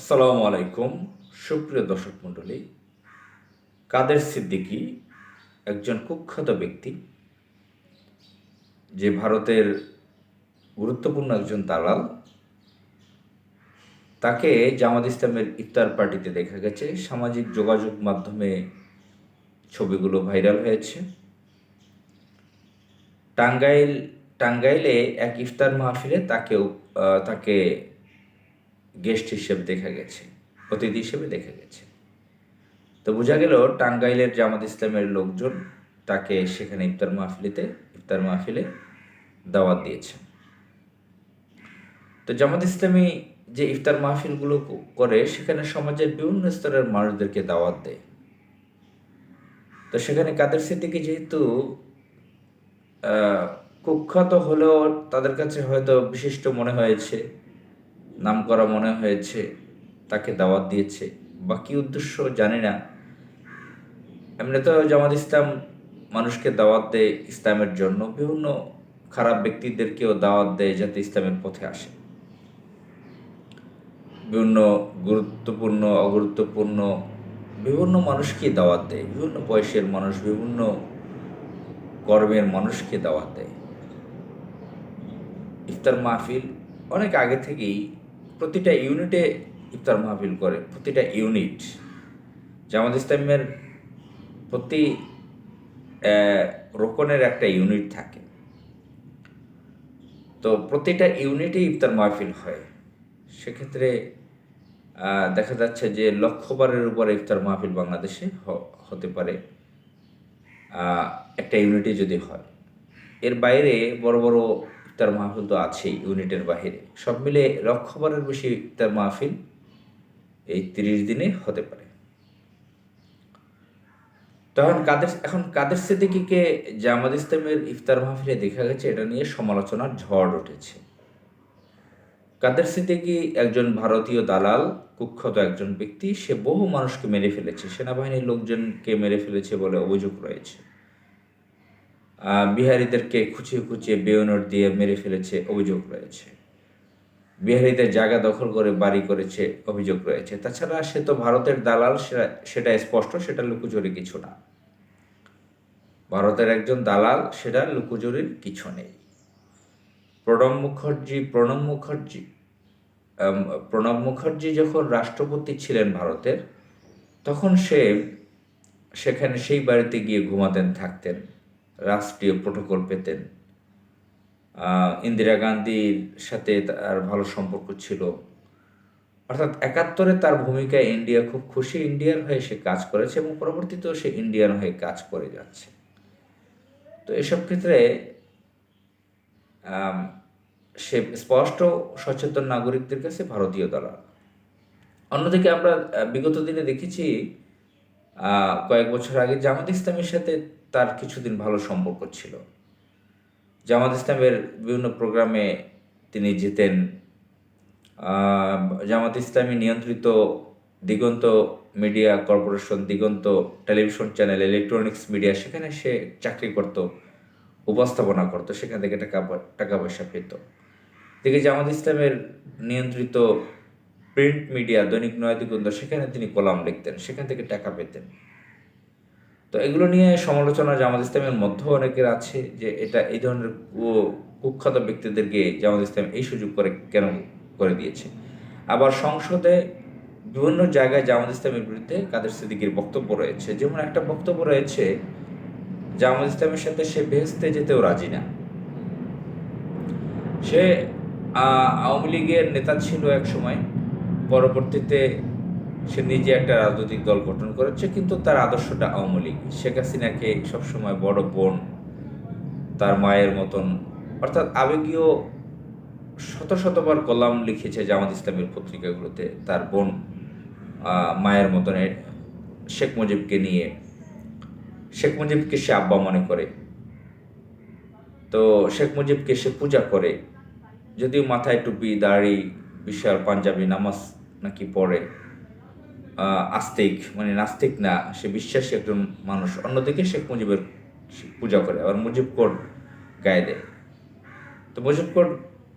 আসসালামু আলাইকুম, সুপ্রিয় দর্শক মণ্ডলী। কাদের সিদ্দিকী একজন কুখ্যাত ব্যক্তি, যে ভারতের গুরুত্বপূর্ণ একজন দালাল। তাকে জামাত ইসলামের ইফতার পার্টিতে দেখা গেছে। সামাজিক যোগাযোগ মাধ্যমে ছবিগুলো ভাইরাল হয়েছে। টাঙ্গাইল, টাঙ্গাইলে এক ইফতার মাহফিলে তাকেও তাকে গেস্ট হিসেবে দেখা গেছে, অতিথি হিসেবে দেখা গেছে। তো বোঝা গেল টাঙ্গাইলের জামাত ইসলামের লোকজন তাকে সেখানে ইফতার মাহফিলিতে, ইফতার মাহফিলে দাওয়াত দিয়েছে। তো জামাত ইসলামী যে ইফতার মাহফিলগুলো করে, সেখানে সমাজের বিভিন্ন স্তরের মানুষদেরকে দাওয়াত দেয়। তো সেখানে কাদের সিদ্দিকি যেহেতু কুখ্যাত হলেও তাদের কাছে হয়তো বিশিষ্ট মনে হয়েছে নাম করা মনে হয়েছে, তাকে দাওয়াত দিয়েছে। বা কী উদ্দেশ্য জানি না। এমনি তো জামাত ইসলাম মানুষকে দাওয়াত দেয় ইসলামের জন্য। বিভিন্ন খারাপ ব্যক্তিদেরকেও দাওয়াত দেয় যাতে ইসলামের পথে আসে। বিভিন্ন গুরুত্বপূর্ণ, অগুরুত্বপূর্ণ, বিভিন্ন মানুষকে দাওয়াত দেয়। বিভিন্ন বয়সের মানুষ, বিভিন্ন কর্মের মানুষকে দাওয়াত দেয়। ইফতার মাহফিল অনেক আগে থেকেই প্রতিটা ইউনিটে ইফতার মাহফিল করে, প্রতিটা ইউনিট জামাত ইসলামের প্রতি রোকনের একটা ইউনিট থাকে। তো প্রতিটা ইউনিটে ইফতার মাহফিল হয়। সেক্ষেত্রে দেখা যাচ্ছে যে লক্ষবারের উপরে ইফতার মাহফিল বাংলাদেশে হতে পারে। একটা ইউনিটে যদি হয়। এর বাইরে বড় বড় ইফতার মাহফিল তো আছেই ইউনিটের বাইরে সব মিলে লক্ষবারের বেশি ইফতার মাহফিল এই তিরিশ দিনে হতে পারে। তখন কাদের এখন কাদের সিদ্দিকিকে জামাত ইসলামের ইফতার মাহফিলে দেখা গেছে, এটা নিয়ে সমালোচনার ঝড় উঠেছে। কাদের সিদ্দিকি একজন ভারতীয় দালাল, কুখ্যাত একজন ব্যক্তি, সে বহু মানুষকে মেরে ফেলেছে। সেনাবাহিনীর লোকজনকে মেরে ফেলেছে বলে অভিযোগ রয়েছে। বিহারীদেরকে খুঁচিয়ে খুঁচিয়ে বেয়নট দিয়ে মেরে ফেলেছে, অভিযোগ রয়েছে। বিহারিদের জায়গা দখল করে, বাড়ি করেছে, অভিযোগ রয়েছে। তাছাড়া সে তো ভারতের দালাল, সেটা সেটা স্পষ্ট, সেটা লুকোচুরি কিছু না। ভারতের একজন দালাল, সেটা লুকোচুরির কিছু নেই। প্রণব মুখার্জি প্রণব মুখার্জি প্রণব মুখার্জি যখন রাষ্ট্রপতি ছিলেন ভারতের, তখন সে, সেখানে সেই বাড়িতে গিয়ে ঘুমাতেন, থাকতেন। রাষ্ট্রীয় প্রোটোকল পেতেন। ইন্দিরা গান্ধীর সাথে তার ভালো সম্পর্ক ছিল। অর্থাৎ একাত্তরে তার ভূমিকায় ইন্ডিয়া খুব খুশি ইন্ডিয়ার হয়ে সে কাজ করেছে এবং পরবর্তীতেও সে ইন্ডিয়ান হয়ে কাজ করে যাচ্ছে। তো এসব ক্ষেত্রে সে স্পষ্ট সচেতন নাগরিকদের কাছে ভারতীয় দালাল। অন্যদিকে আমরা বিগত দিনে দেখেছি কয়েক বছর আগে জামাত ইসলামের সাথে তার কিছুদিন ভালো সম্পর্ক ছিল। জামাত ইসলামের বিভিন্ন প্রোগ্রামে তিনি যেতেন জামাত ইসলামী নিয়ন্ত্রিত Diganta media corporation, Diganta television channel, electronics media, সেখানে সে চাকরি করত, উপস্থাপনা করত, সেখান থেকে টাকা টাকা পয়সা পেত। দিকে জামাত ইসলামের নিয়ন্ত্রিত প্রিন্ট মিডিয়া দৈনিক নয় দিগন্ত সেখানে তিনি কলাম লিখতেন, সেখান থেকে টাকা পেতেন। তো এগুলো নিয়ে সমালোচনা জামাত ইসলামের মধ্যেও অনেকের আছে যে এটা এই ধরনের কুখ্যাত ব্যক্তিদেরকে জামাত ইসলাম এই সুযোগ করে কেন করে দিয়েছে। আবার সংসদে বিভিন্ন জায়গায় জামাত ইসলামের বিরুদ্ধে কাদের সিদ্দিকির বক্তব্য রয়েছে। যেমন একটা বক্তব্য রয়েছে, জামাত ইসলামের সাথে সে বেহেস্তে যেতেও রাজি না। সে আওয়ামী লীগের নেতা ছিল এক সময়, পরবর্তীতে সে নিজে একটা রাজনৈতিক দল গঠন করেছে, কিন্তু তার আদর্শটা আওয়ামী লীগ। শেখ হাসিনাকে সবসময় বড় বোন, তার মায়ের মতন, অর্থাৎ আবেগীয় শত শতবার কলাম লিখেছে জামাত ইসলামের পত্রিকাগুলোতে, তার বোন মায়ের মতন শেখ মুজিবকে নিয়ে। শেখ মুজিবকে সে আব্বা মনে করে। তো শেখ মুজিবকে সে পূজা করে। যদিও মাথায় টুপি, দাড়ি, বিশাল পাঞ্জাবি, নামাজ নাকি পড়ে। আস্তিক মানে নাস্তিক না সে বিশ্বাসী একজন মানুষ। অন্যদিকে শেখ মুজিবের পূজা করে আবার মুজিব কোড গায়ে দেয়। তো মুজিব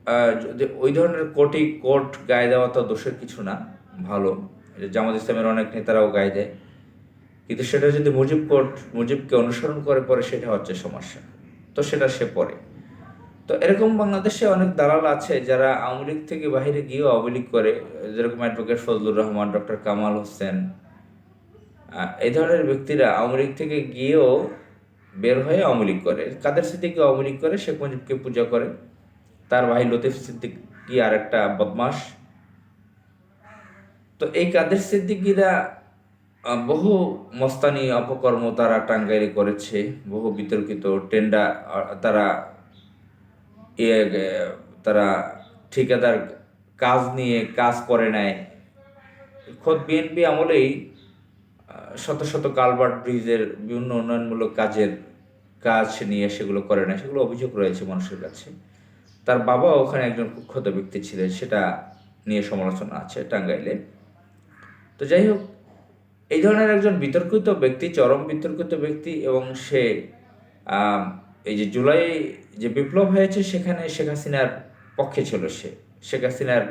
আহ, যদি ওই ধরনের কোটি কোট গায়ে দেওয়া তো দোষের কিছু না ভালো। জামাত ইসলামের অনেক নেতারাও গায়ে দেয়। কিন্তু সেটা যদি মুজিব কোট মুজিবকে অনুসরণ করে পরে সেটা হচ্ছে সমস্যা। তো সেটা সে পড়ে তো এরকম বাংলাদেশে অনেক দালাল আছে যারা আওয়ামী লীগ থেকে বাইরে গিয়েও আওয়ামী লীগ করে, যেরকম অ্যাডভোকেট ফজলুর রহমান ডক্টর কামাল হোসেন এই ধরনের ব্যক্তিরা আওয়ামী লীগ থেকে গিয়েও বের হয়ে আওয়ামী লীগ করে। কাদের সিদ্দিকি আওয়ামী লীগ করে? শেখ মুজিবকে পূজা করে। তার ভাই লতিফ সিদ্দিকি আর একটা বদমাস তো এই কাদের সিদ্দিকিরা বহু মস্তানি অপকর্ম তারা টাঙ্গাইলে করেছে, বহু বিতর্কিত টেন্ডার তারা তারা ঠিকাদার কাজ নিয়ে কাজ করে নেয়। খোদ বিএনপি আমলেই শত শত কালভার্ট ব্রিজের বিভিন্ন উন্নয়নমূলক কাজের কাজ নিয়ে সেগুলো করে না সেগুলো অভিযোগ রয়েছে মানুষের কাছে। তার বাবা ওখানে একজন কুখ্যাত ব্যক্তি ছিলেন, সেটা নিয়ে সমালোচনা আছে টাঙ্গাইলে। তো যাই হোক, এই ধরনের একজন বিতর্কিত ব্যক্তি, চরম বিতর্কিত ব্যক্তি এবং সে এই যে জুলাই যে বিপ্লব হয়েছে সেখানে শেখ হাসিনার পক্ষে ছিল সে। শেখ হাসিনার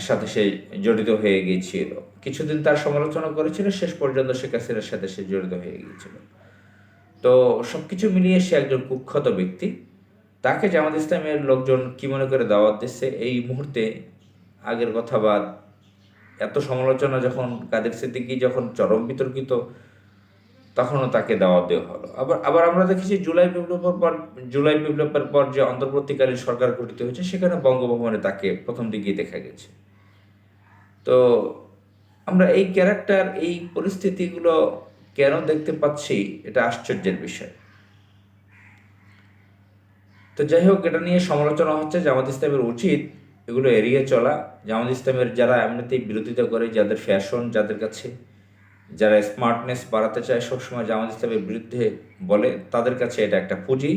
সাথে সে জড়িত হয়ে গিয়েছিল। কিছুদিন তার সমালোচনা করেছিল, শেষ পর্যন্ত শেখ হাসিনার সাথে সে জড়িত হয়ে গিয়েছিল। তো সব কিছু মিলিয়ে সে একজন কুখ্যাত ব্যক্তি। তাকে জামাত ইসলামের লোকজন কি মনে করে দাওয়াত দিচ্ছে? এই মুহূর্তে আগের কথা বাদ, এত সমালোচনা যখন কাদের সিদ্দিকি যখন চরম বিতর্কিত তখনও তাকে দাওয়াত দেওয়া হলো। আবার আবার আমরা দেখেছি জুলাই বিপ্লবের পর, জুলাই বিপ্লবের পর যে অন্তর্বর্তীকালীন সরকার গঠিত হয়েছে, সেখানে বঙ্গভবনে তাকে প্রথম দিকেই দেখা গেছে। তো আমরা এই ক্যারেক্টার এই পরিস্থিতিগুলো কেন দেখতে পাচ্ছি, এটা আশ্চর্যের বিষয়। তো যাই হোক, এটা নিয়ে সমালোচনা হচ্ছে জামাত ইসলামের উচিত এগুলো এড়িয়ে চলা। জামাত ইসলামের যারা এমনিতেই বিরোধিতা করে, যাদের ফ্যাশন যাদের কাছে যারা স্মার্টনেস বাড়াতে চায়, সবসময় জামাত ইসলামের বিরুদ্ধে বলে, তাদের কাছে এটা একটা পুঁজি।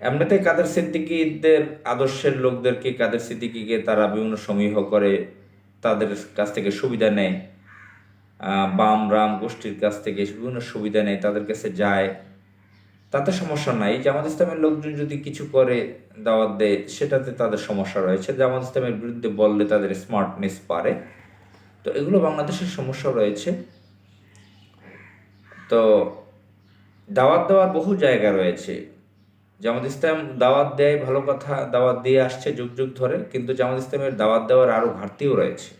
এমনিতে কাদের সিদ্দিকিদের, আদর্শের লোকদেরকে কাদের সিদ্দিকিকে তারা বিভিন্ন সমীহ করে, তাদের কাছ থেকে সুবিধা নেয় বাম, রাম গোষ্ঠীর কাছ থেকে বিভিন্ন সুবিধা নেয়, তাদের কাছে যায়। তাতে সমস্যা নাই। জামাত ইসলামের লোকজন যদি কিছু করে দাওয়াত দেয়, সেটাতে তাদের সমস্যা রয়েছে। জামাত ইসলামের বিরুদ্ধে বললে তাদের স্মার্টনেস পারে তো এগুলো বাংলাদেশের সমস্যা রয়েছে। তো দাওয়াত দেওয়ার বহু জায়গা রয়েছে। জামাত ইসলাম দাওয়াত দেয়, ভালো কথা, দাওয়াত দিয়ে আসছে যুগ যুগ ধরে, কিন্তু জামাত ইসলামের দাওয়াত দেওয়ার আরও ঘাটতিও রয়েছে।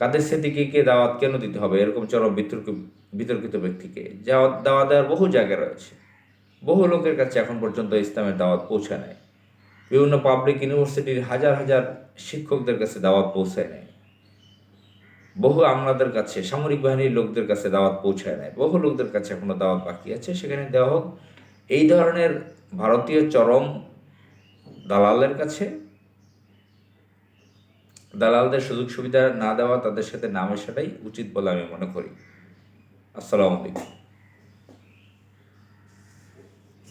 কাদের সিদ্দিকিকে দাওয়াত কেন দিতে হবে? এরকম চরম বিতর্ক, বিতর্কিত ব্যক্তিকে। দাওয়াত দেওয়ার বহু জায়গা রয়েছে। বহু লোকের কাছে এখন পর্যন্ত ইসলামের দাওয়াত পৌঁছে নেয় বিভিন্ন পাবলিক ইউনিভার্সিটির হাজার হাজার শিক্ষকদের কাছে দাওয়াত পৌঁছায় নেয় বহু আমলাদের কাছে, সামরিক বাহিনীর লোকদের কাছে দাওয়াত পৌঁছায় নাই। বহু লোকদের কাছে এখনও দাওয়াত বাকি আছে। সেখানে দেওয়া হোক, এই ধরনের ভারতীয় চরম দালালের কাছে, দালালদের সুযোগ সুবিধা না দেওয়া তাদের সাথে নামে সেটাই উচিত বলে আমি মনে করি। আসসালামু আলাইকুম।